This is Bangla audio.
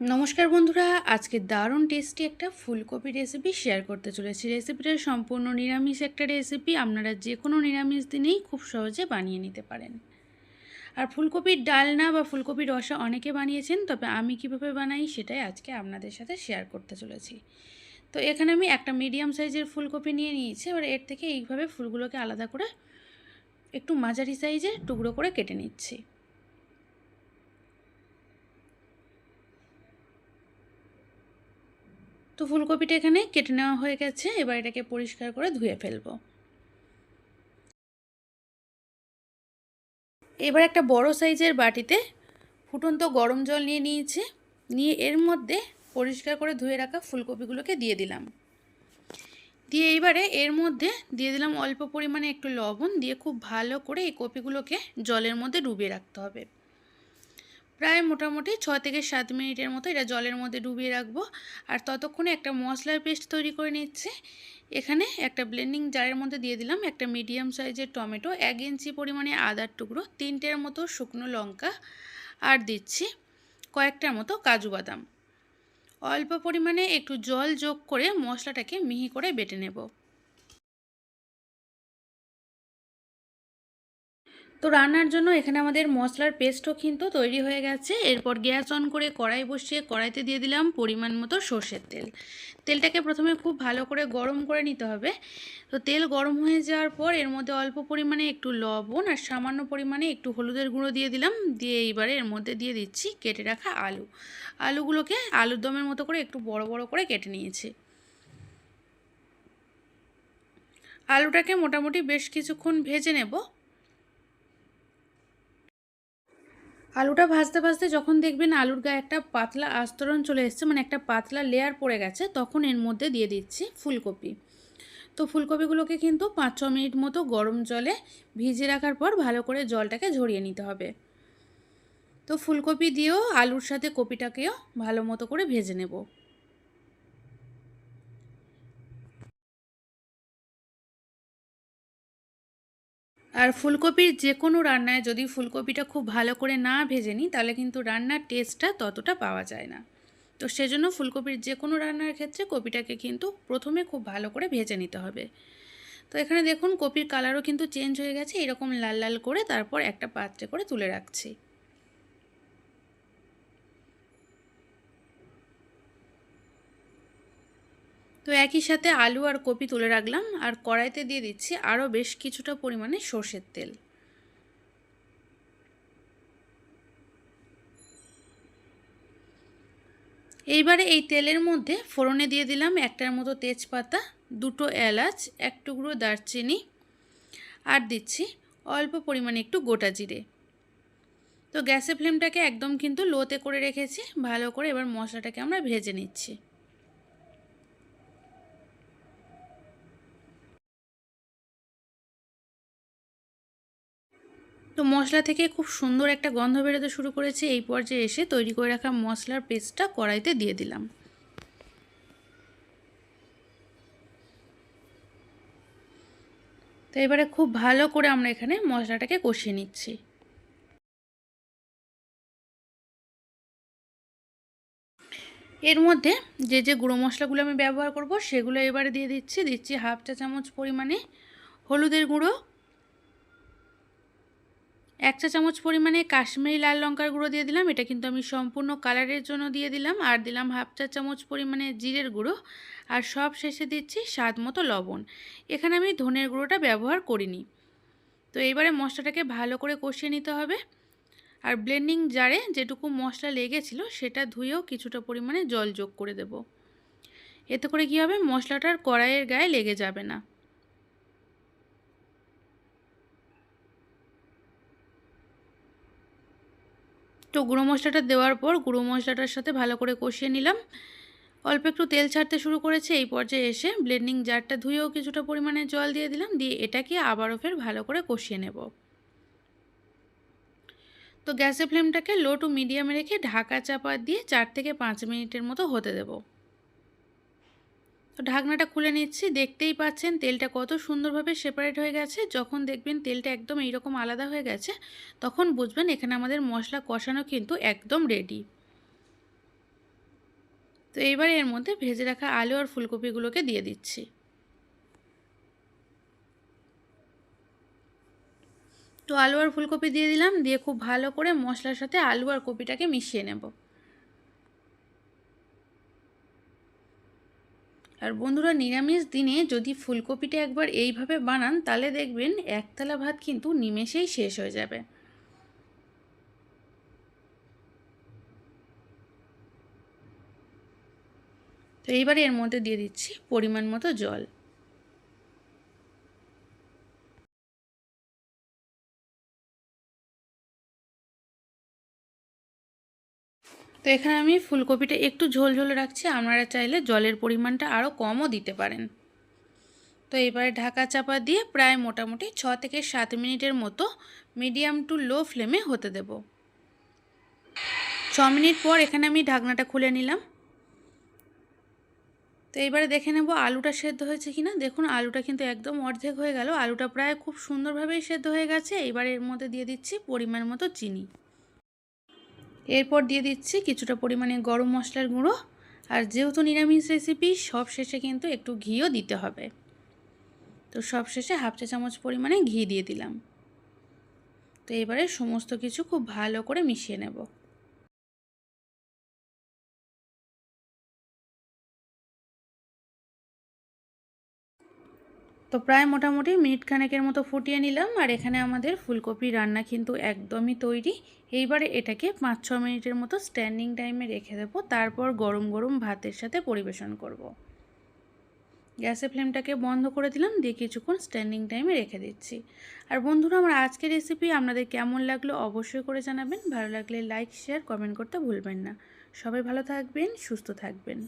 নমস্কার বন্ধুরা, আজকে দারুণ টেস্টি একটা ফুলকপি রেসিপি শেয়ার করতে চলেছি। রেসিপিটা সম্পূর্ণ নিরামিষ একটা রেসিপি আপনারা যে কোনো নিরামিষ দিনেই খুব সহজে বানিয়ে নিতে পারেন। আর ফুলকপির ডালনা বা ফুলকপির রসা অনেকে বানিয়েছেন, তবে আমি কীভাবে বানাই সেটাই আজকে আপনাদের সাথে শেয়ার করতে চলেছি। তো এখানে আমি একটা মিডিয়াম সাইজের ফুলকপি নিয়ে নিয়েছি, এবার এর থেকে এইভাবে ফুলগুলোকে আলাদা করে একটু মাঝারি সাইজের টুকরো করে কেটে নিচ্ছি। তো ফুলকপিটা এখানে কেটে নেওয়া হয়ে গেছে। এবার এটাকে পরিষ্কার করে ধুয়ে ফেলব। এবার একটা বড় সাইজের বাটিতে ফুটন্ত গরম জল নিয়ে নিয়েছি। নিয়ে এর মধ্যে পরিষ্কার করে ধুয়ে রাখা ফুলকপিগুলোকে দিয়ে দিলাম। দিয়ে এইবারে এর মধ্যে দিয়ে দিলাম অল্প পরিমাণে একটু লবণ। দিয়ে খুব ভালো করে এই কপিগুলোকে জলের মধ্যে ডুবিয়ে রাখতে হবে। প্রায় মোটামুটি ছ থেকে সাত মিনিটের মতো এটা জলের মধ্যে ডুবিয়ে রাখব। আর ততক্ষণে একটা মশলার পেস্ট তৈরি করে নিচ্ছে। এখানে একটা ব্লেন্ডিং জারের মধ্যে দিয়ে দিলাম একটা মিডিয়াম সাইজের টমেটো, এক ইঞ্চি পরিমাণে আদার টুকরো, তিনটের মতো শুকনো লঙ্কা, আর দিচ্ছি কয়েকটার মতো কাজু বাদাম। অল্প পরিমাণে একটু জল যোগ করে মশলাটাকে মিহি করে বেটে নেব। তো রান্নার জন্য এখানে আমাদের মশলার পেস্টও কিন্তু তৈরি হয়ে গেছে। এরপর গ্যাস অন করে কড়াই বসিয়ে কড়াইতে দিয়ে দিলাম পরিমাণ মতো সর্ষের তেল। তেলটাকে প্রথমে খুব ভালো করে গরম করে নিতে হবে। তো তেল গরম হয়ে যাওয়ার পর এর মধ্যে অল্প পরিমাণে একটু লবণ আর সামান্য পরিমাণে একটু হলুদের গুঁড়ো দিয়ে দিলাম। দিয়ে এইবারে এর মধ্যে দিয়ে দিচ্ছি কেটে রাখা আলু। আলুগুলোকে আলুর দমের মতো করে একটু বড় বড় করে কেটে নিয়েছি। আলুটাকে মোটামুটি বেশ কিছুক্ষণ ভেজে নেব। আলুটা ভাজতে ভাজতে যখন দেখবেন আলুর গায়ে একটা পাতলা আস্তরণ চলে এসছে মানে একটা পাতলা লেয়ার পড়ে গেছে, তখন এর মধ্যে দিয়ে দিচ্ছি ফুলকপি। তো ফুলকপিগুলোকে কিন্তু পাঁচ ছ মিনিট মতো গরম জলে ভিজে রাখার পর ভালো করে জলটাকে ঝরিয়ে নিতে হবে। তো ফুলকপি দিয়েও আলুর সাথে কপিটাকেও ভালো মতো করে ভেজে নেব। আর ফুলকপির যে কোনো রান্নায় যদি ফুলকপিটা খুব ভালো করে না ভেজে নিই, তাহলে কিন্তু রান্নার টেস্টটা ততটা পাওয়া যায় না। তো সেজন্য ফুলকপির যে কোনো রান্নার ক্ষেত্রে কপিটাকে কিন্তু প্রথমে খুব ভালো করে ভেজে নিতে হবে। তো এখানে দেখুন, কপির কালারও কিন্তু চেঞ্জ হয়ে গেছে, এরকম লাল লাল করে তারপর একটা পাত্রে করে তুলে রাখছি। তো একই সাথে আলু আর কপি তুলে রাখলাম আর কড়াইতে দিয়ে দিচ্ছি আরও বেশ কিছুটা পরিমাণে সর্ষের তেল। এইবারে এই তেলের মধ্যে ফোড়নে দিয়ে দিলাম একটার মতো তেজপাতা, দুটো এলাচ, এক টুকরো দারচিনি আর দিচ্ছি অল্প পরিমাণে একটু গোটা জিরে। তো গ্যাসের ফ্লেমটাকে একদম কিন্তু লোতে করে রেখেছি, ভালো করে এবার মশলাটাকে আমরা ভেজে নিচ্ছি। তো মশলা থেকে খুব সুন্দর একটা গন্ধ বেরোতে শুরু করেছে। এই পর্যায়ে এসে তৈরি করে রাখা মশলার পেস্টটা কড়াইতে দিয়ে দিলাম। তো এবারে খুব ভালো করে আমরা এখানে মশলাটাকে কষিয়ে নিচ্ছি। এর মধ্যে যে যে গুঁড়ো মশলাগুলো আমি ব্যবহার করব, সেগুলো এবারে দিয়ে দিচ্ছি। দিচ্ছি হাফ চা চামচ পরিমাণে হলুদের গুঁড়ো এক চা চামচ পরিমাণে কাশ্মীরি লাল লঙ্কার গুঁড়ো দিয়ে দিলাম। এটা কিন্তু আমি সম্পূর্ণ কালারের জন্য দিয়ে দিলাম। আর দিলাম হাফ চা চামচ পরিমাণে জিরের গুঁড়ো। আর সব শেষে দিচ্ছি স্বাদ মতো লবণ। এখানে আমি ধনের গুঁড়োটা ব্যবহার করিনি। তো এবারে মশলাটাকে ভালো করে কষিয়ে নিতে হবে। আর ব্লেন্ডিং জারে যেটুকু মশলা লেগেছিল সেটা ধুয়েও কিছুটা পরিমাণে জল যোগ করে দেব। এতে করে কী হবে? মশলাটার কড়াইয়ের গায়ে লেগে যাবে না। তো গুঁড়ো মশলাটা দেওয়ার পর গুঁড়ো মশলাটার সাথে ভালো করে কষিয়ে নিলাম। অল্প একটু তেল ছাড়তে শুরু করেছে, এই পর্যায়ে এসে ব্লেন্ডিং জারটা ধুয়েও কিছুটা পরিমাণে জল দিয়ে দিলাম, দিয়ে এটাকে আবারও ফের ভালো করে কষিয়ে নেব। তো গ্যাসের ফ্লেমটাকে লো টু মিডিয়ামে রেখে ঢাকা চাপা দিয়ে চার থেকে পাঁচ মিনিটের মতো হতে দেবো। তো ঢাকনাটা খুলে নিচ্ছি, দেখতেই পাচ্ছেন তেলটা কত সুন্দরভাবে সেপারেট হয়ে গেছে। যখন দেখবেন তেলটা একদম এইরকম আলাদা হয়ে গেছে, তখন বুঝবেন এখানে আমাদের মশলা কষানো কিন্তু একদম রেডি তো এইবার এর মধ্যে ভেজে রাখা আলু আর ফুলকপিগুলোকে দিয়ে দিচ্ছি। তো আলু আর ফুলকপি দিয়ে দিলাম, দিয়ে খুব ভালো করে মশলার সাথে আলু আর কপিটাকে মিশিয়ে নেব। আর বন্ধুরা, নিরামিষ দিনে যদি ফুলকপিটা একবার এইভাবে বানান, তাহলে দেখবেন একতলা ভাত কিন্তু নিমেষেই শেষ হয়ে যাবে। তো এইবারে এর মধ্যে দিয়ে দিচ্ছি পরিমাণ মতো জল। তো এখানে আমি ফুলকপিটা একটু ঝোল ঝোল রাখছি। আপনারা চাইলে জলের পরিমাণটা আরও কমও দিতে পারেন। তো এবারে ঢাকা চাপা দিয়ে প্রায় মোটামুটি ছ থেকে সাত মিনিটের মতো মিডিয়াম টু লো ফ্লেমে হতে দেব। ছ মিনিট পর এখানে আমি ঢাকনাটা খুলে নিলাম। তো এবারে দেখে নেব আলুটা সেদ্ধ হয়েছে কি না দেখুন, আলুটা কিন্তু একদম অর্ধেক হয়ে গেল। আলুটা প্রায় খুব সুন্দরভাবেই সেদ্ধ হয়ে গেছে। এবার এর মধ্যে দিয়ে দিচ্ছি পরিমাণ মতো চিনি। এরপর দিয়ে দিচ্ছি কিছুটা পরিমাণে গরম মশলার গুঁড়ো আর যেহেতু নিরামিষ রেসিপি সব শেষে কিন্তু একটু ঘিও দিতে হবে। তো সব শেষে হাফ চা চামচ পরিমাণে ঘি দিয়ে দিলাম। তো এবারে সমস্ত কিছু খুব ভালো করে মিশিয়ে নেব। তো প্রায় মোটামুটি মিনিট খানেকের মতো ফুটিয়ে নিলাম আর এখানে আমাদের ফুলকপি রান্না কিন্তু একদমই তৈরি। এইবারে এটাকে পাঁচ ছ মিনিটের মতো স্ট্যান্ডিং টাইমে রেখে দেবো, তারপর গরম গরম ভাতের সাথে পরিবেশন করব। গ্যাসের ফ্লেমটাকে বন্ধ করে দিলাম, দিয়ে কিছুক্ষণ স্ট্যান্ডিং টাইমে রেখে দিচ্ছি। আর বন্ধুরা, আমার আজকের রেসিপি আপনাদের কেমন লাগল অবশ্যই করে জানাবেন। ভালো লাগলে লাইক শেয়ার কমেন্ট করতে ভুলবেন না। সবাই ভালো থাকবেন, সুস্থ থাকবেন।